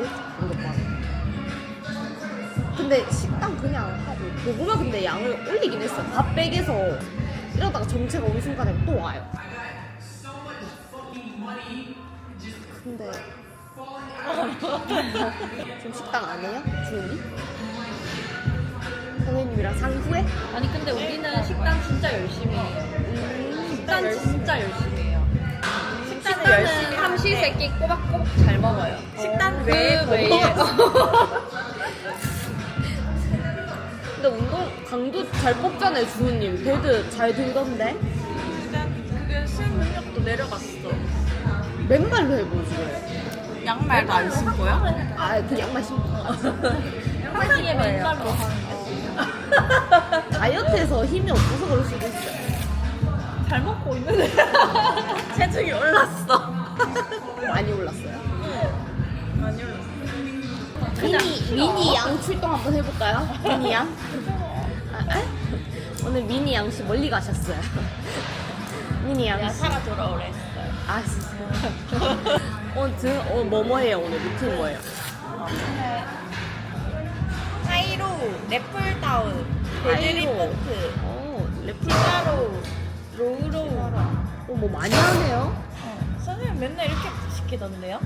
이틀에 1kg 정도 빠져. 근데 식당 그냥 하고 고구마 근데 양을 올리긴 했어. 밥 백에서 이러다가 정체가 어느 순간에 또 와요. 근데 지금 식당 안 해요? 주은이? 선생님이랑 상후에? 아니 근데 우리는 식단 진짜 열심히 해요. 음, 식단 진짜 열심히 해요. 열심히 식단은 하는데. 삼시세끼 꼬박꼬박 잘 먹어요. 식단 그 외에 뭐 외에 근데 운동 강도 잘 뽑잖아요 주은님 배드 잘 들던데 그게 수행 능력도 내려갔어. 맨발로 해보죠 양말도 안 신고요? 아그 양말 신고 양말에 맨발로 하는 거. 다이어트해서 힘이 없어서 그럴 수도 있어요 잘 먹고 있는데 체중이 올랐어. 많이 올랐어요 많이 올랐어. 미니 미니 양 출동 한번 해볼까요? 미니 양 아, 에? 오늘 미니 양 씨 멀리 가셨어요 미니 야 양씨 사가 돌아오래 했어요. 아 진짜 오늘 등, 어, 뭐뭐 해요 오늘 루틴 뭐예요? 하이로, 래플다운, 데드리프트, 어 래프 피자로, 로우로우. 어, 뭐 많이 하네요 선생님 맨날 이렇게 시키던데요?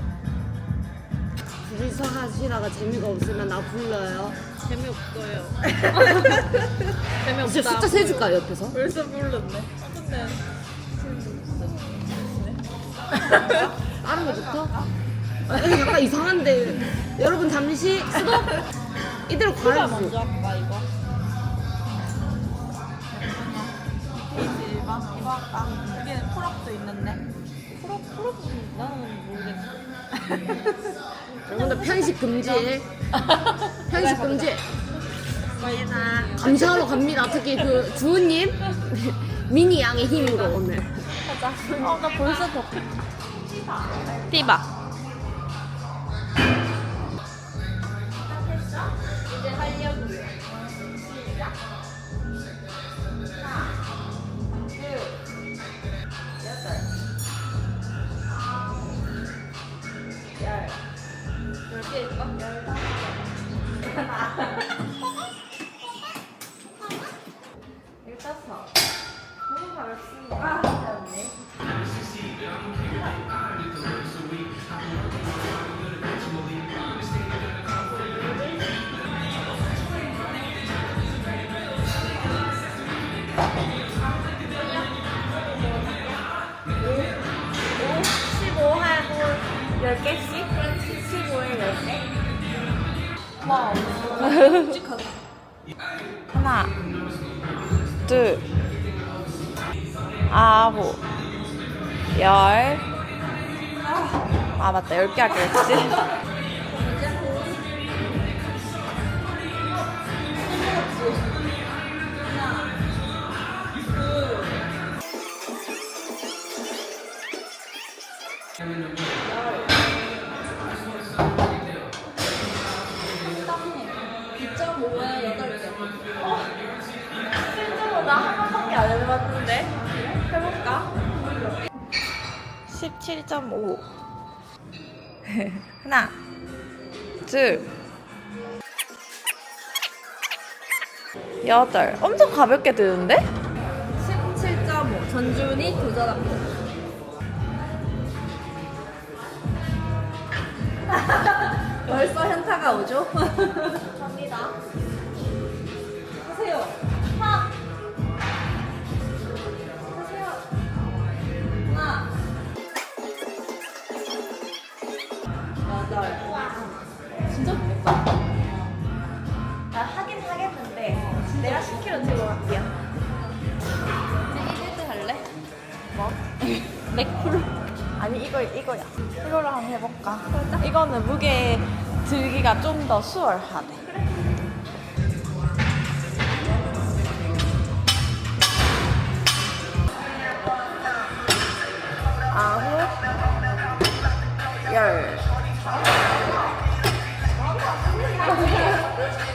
둘이서 하시다가 재미가 없으면 나 불러요. 재미없어요. 이제 재미없다. 숫자 세줄까 요, 옆에서? 벌써 불렀네. 근데 다른 거부터? 아, 이거 약간 이상한데. 여러분, 잠시 스톱! 이대로 누가 가야지. 먼저 할까 이 이거 할까? 여기는 풀업도 있는데. 풀업 풀업은 나는 모르겠어. 여러분들 편식 금지. 편식 금지. 저희는 감시하러 갑니다. 특히 그 주우님. 미니 양의 힘으로 오늘. 가자. 어 나 벌써 더. 티바. 하나, 둘, 아홉, 열. 아, 맞다. 10개 하기로 했지. 안 해봤는데 해볼까? 17.5 하나 둘 여덟 엄청 가볍게 드는데? 17.5 전준이 도전합니다 벌써 현타가 오죠? 갑니다 3kg 들고 갈게요. 이제도 할래? 뭐? 맥풀. 아니 이거 이거야. 이걸로 한번 해볼까? 이거는 무게 들기가 좀 더 수월하대. 아홉 열.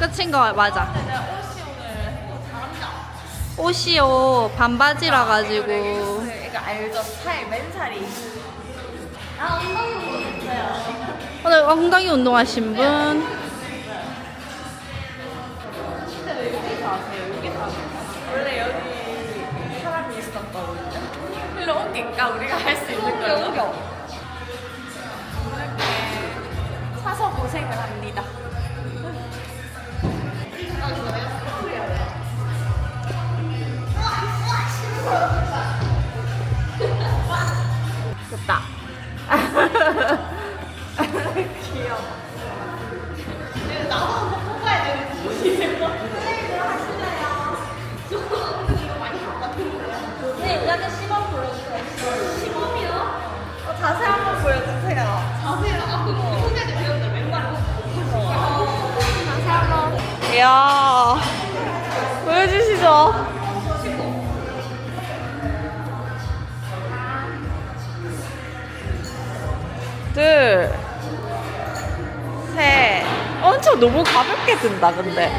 끝인 거 맞아. 옷이요 반바지라 가지고 이거 알죠? 살, 맨살이. 아, 엉덩이 보여주세요. 오늘 엉덩이 운동하신 분 원래 여기 사람이 있었거든요. 일로 옮길까? 우리가 할 수 있는 걸로. 옮겨. 이렇게 사서 고생을 합니다. 자세 한번 보여주세요. 자세요? 아, 그거 자세 한번. 이야 보여주시죠. 둘 엄청 너무 가볍게 든다 근데.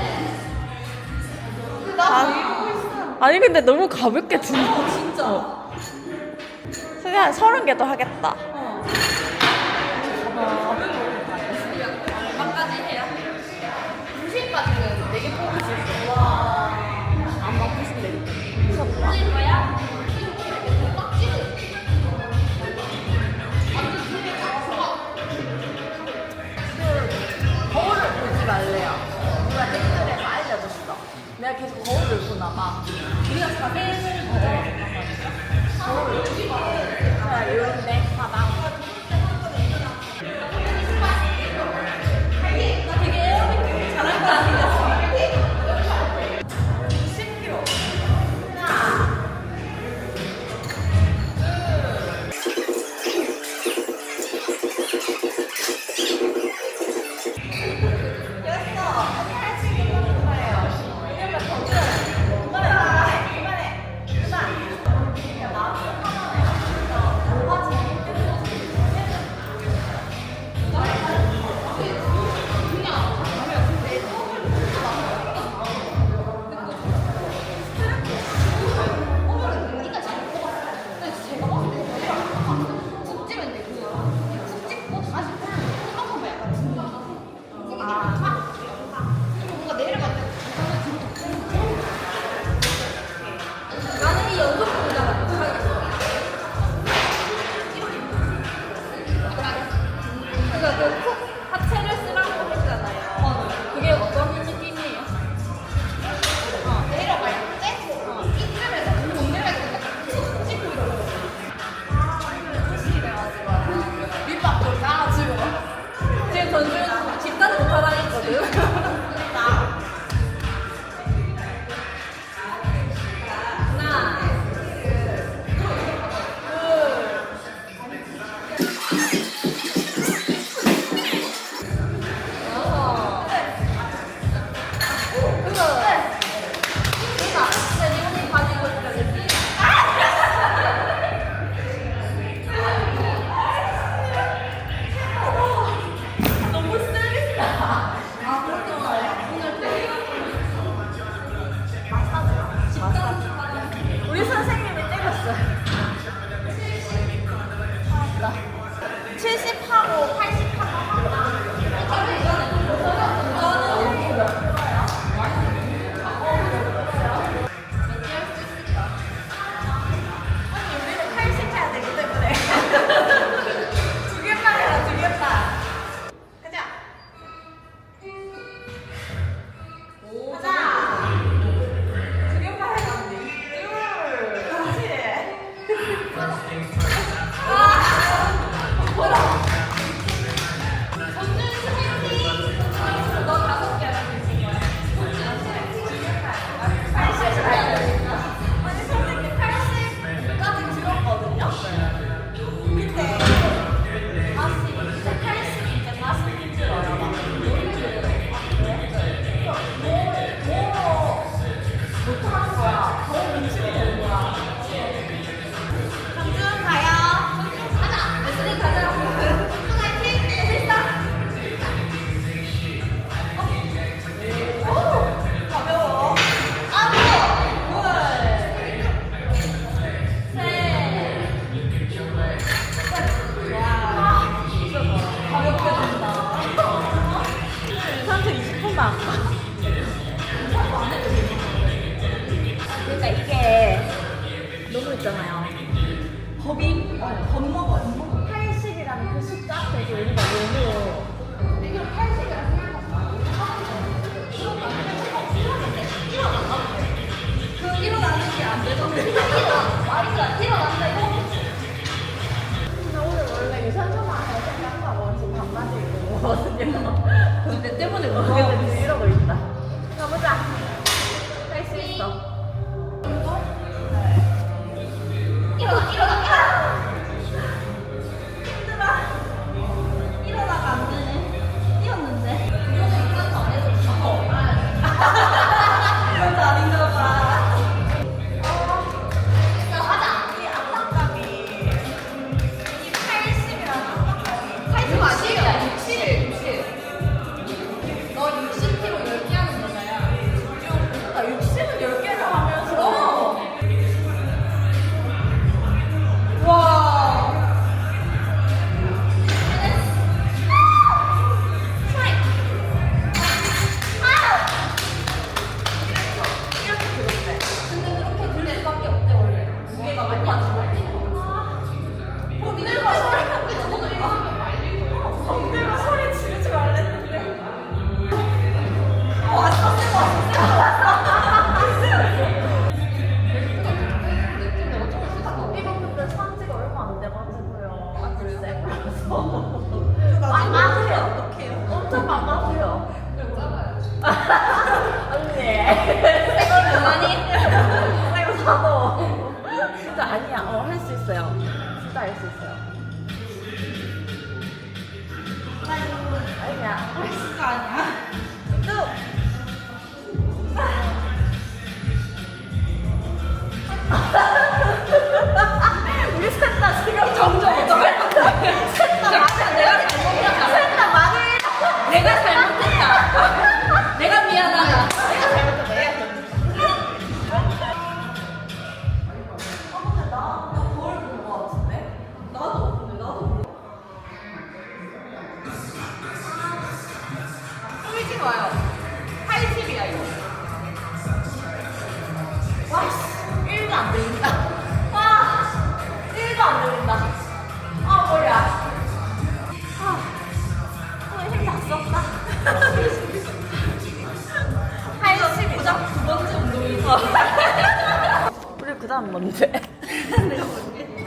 아, 아니 근데 너무 가볍게 든다. 진짜. 선생님 한 서른 개도 하겠다. 막 거울을 보나 봐. 우리가 자세를 보고 거울을 마. 자, 이런데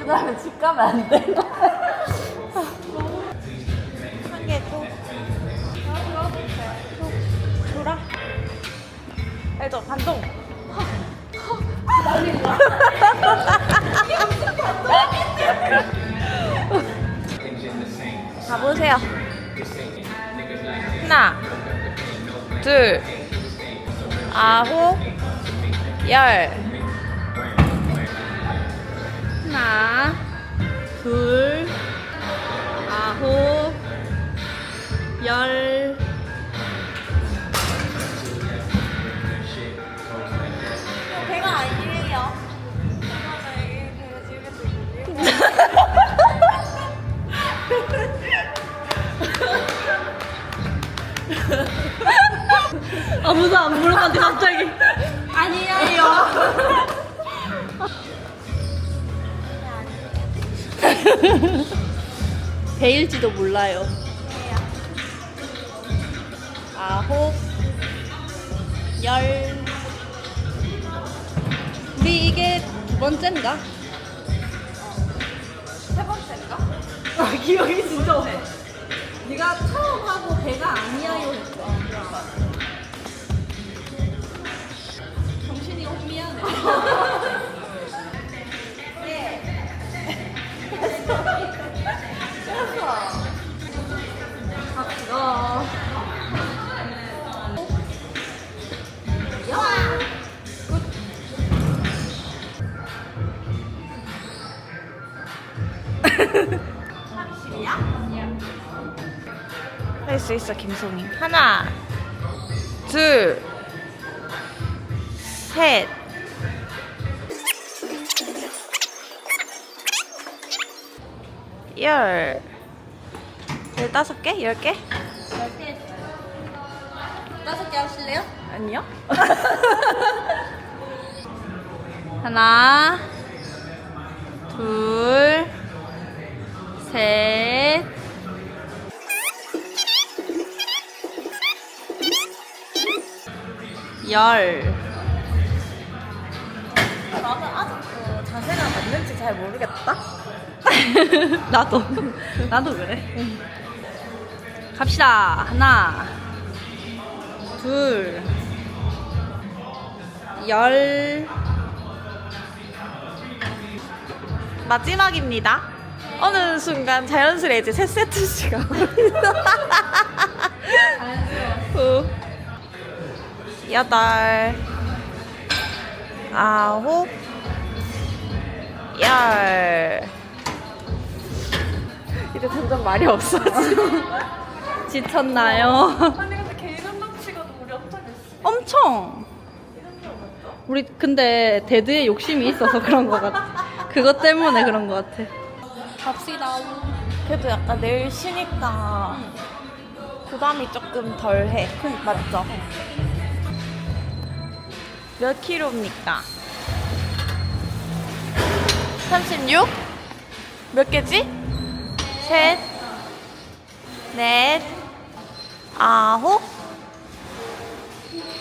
그 다음에 집 가면 안 돼. 한 개 또. 아, 또. 돌아. 알죠? 반동. 난리 나. 가보세요. 하나, 둘, 아홉, 열. 하나, 둘, 아홉, 열. 배가 아니에요 아무도 안 물어봤는데 갑자기 배일지도 몰라요. 아홉, 열. 우리 이게 두 번째인가? 세 번째인가? 아, 기억이 진짜 없어. 네가 처음 하고 배가 아니야. 있어 김송이 하나 둘셋 열 열다섯 개? 열 개? 열개 다섯 개 하실래요? 아니요 하나 둘셋 열. 나는 아직도 자세가 맞는지 잘 모르겠다. 나도. 나도 그래. 갑시다. 하나, 둘, 열. 마지막입니다. 어느 순간 자연스레 이제 세 세트씩 하고 후. 여덟, 아홉, 열. 이제 점점 말이 없어지고 지쳤나요? 아니 근데 개인 운동 치고도 우리 엄청 열심히 엄청 우리 근데 데드에 욕심이 있어서 그런 것 같아 그것 때문에 그런 것 같아 갑시다. 그래도 약간 내일 쉬니까 부담이 조금 덜해 맞죠? 몇 킬로입니까? 36? 몇 개지? 셋, 넷, 아홉,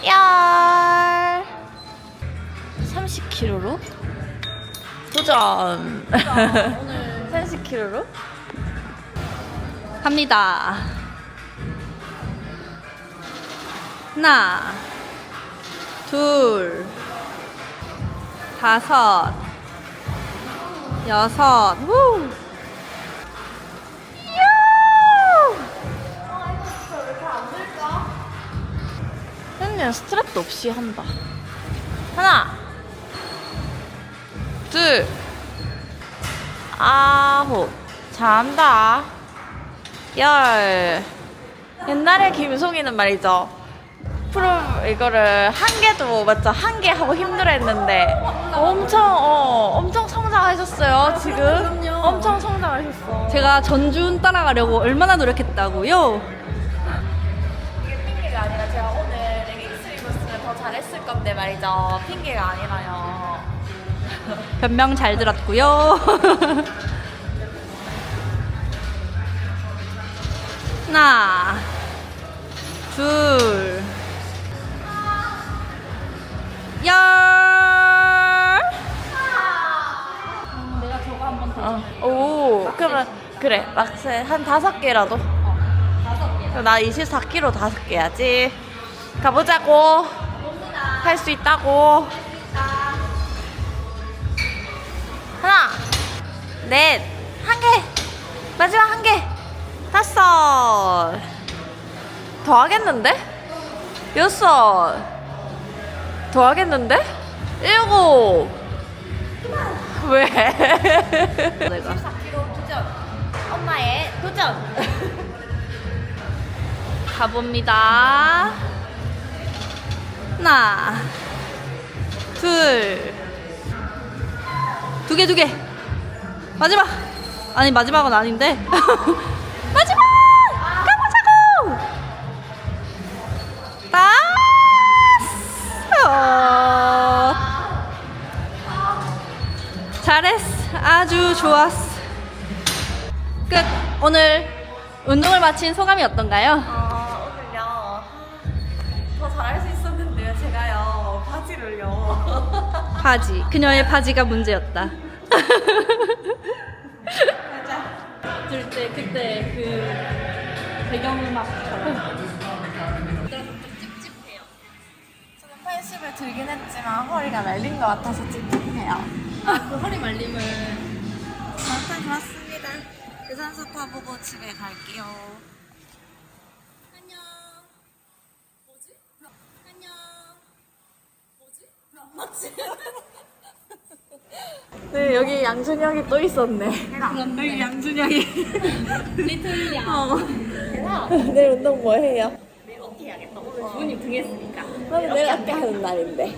열. 30kg로? 도전! 30kg로? 갑니다. 하나, 둘, 다섯, 여섯, 후! 유! 현이는 스트랩도 없이 한다. 하나, 둘, 아홉, 잘한다. 열. 옛날에 김송이는 말이죠. 프로 이거를 한 개도 맞죠? 한 개 하고 힘들어했는데 엄청 어 엄청 성장하셨어요 지금. 엄청 성장하셨어. 제가 전준 따라가려고 얼마나 노력했다고요? 이게 핑계가 아니라 제가 오늘 레깅스 입었으면 더 잘했을 건데 말이죠. 핑계가 아니라요. 변명 잘 들었고요. 하나, 둘, 열. 내가 저거 한번 더. 어, 오, 그러면 그래 막세 한 다섯 개라도. 다섯 개. 나 24kg 다섯 개야지. 가보자고. 할 수 있다고. 하나, 넷, 한 개. 마지막 한 개. 다섯. 더 하겠는데? 여섯. 더 하겠는데? 일곱. 왜? 내가. 4kg 도전. 엄마의 도전. 가봅니다. 하나, 둘, 두 개, 두 개. 마지막. 아니, 마지막은 아닌데. 잘했어. 아주 좋았어. 끝. 오늘 운동을 마친 소감이 어떤가요? 어, 오늘요. 더 잘할 수 있었는데요. 제가요. 바지를요. 바지. 그녀의 바지가 문제였다. 들때 그때 그 배경음악처럼. 저는 80을 들긴 했지만 허리가 말린 것 같아서 찝찝해요. 그 허리 말림을 아무튼 그렇습니다. 유산소 파 보고 집에 갈게요. 안녕. 뭐지? 안녕. 뭐지? 네, 여기 양준혁이 또 있었네. 여기 양준혁이. 리틀 양. 어. 내일 운동 뭐 해요? 어떻게 해야겠다. 오늘 주문이 등했으니까. 나도 내일 어깨 하는 날인데.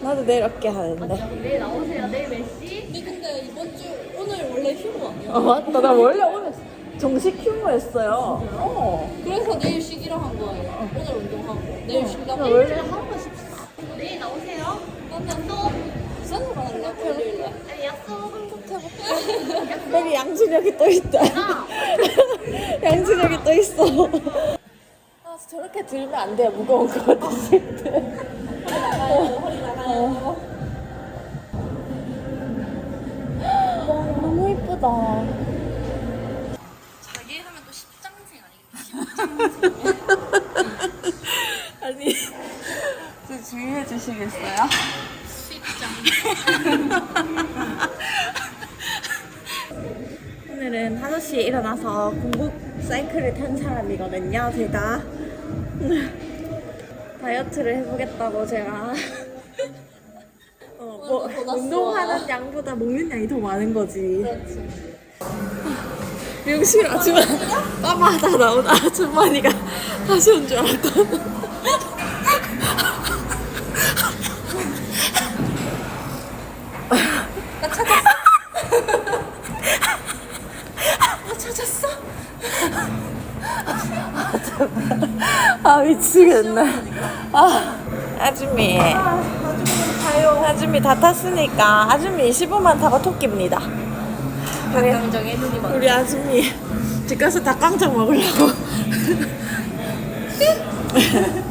나도 내일 어깨 하는데. 내일 나오세요. 내일 몇 시? 근데 근데 이번 주 오늘 원래 휴무 아니야? 어, 맞다. 나 원래 오늘 정식 휴무였어요. 어. 그래서 내일 쉬기로 한 거예요. 오늘 운동하고 내일 쉰다고. 원래 하고 싶어. 내일 나오세요. 그러면 또 부산 가는데 월요일에. 네, 약속 한번 해볼게요. 여기 양준혁이 또 있다. 양준혁이 또 있어. 아, 저렇게 들면 안 돼요. 무거운 거 드실 때. 어. 5시에 일어나서 공국 사이클을 탄 사람이거든요, 제가. 다이어트를 해보겠다고 제가. 어, 뭐. 운동하는 양보다 먹는 양이 더 많은 거지. 미용실 아줌마, 빠마하다 나온 아줌마니까 다시 온 줄 알았거든. 찾았어? 아 미치겠네. 아 아줌미. 아줌미 다 탔으니까 아줌미 25만 타고 토끼입니다. 우리, 우리 아줌미 집 가서 닭강정 먹으려고.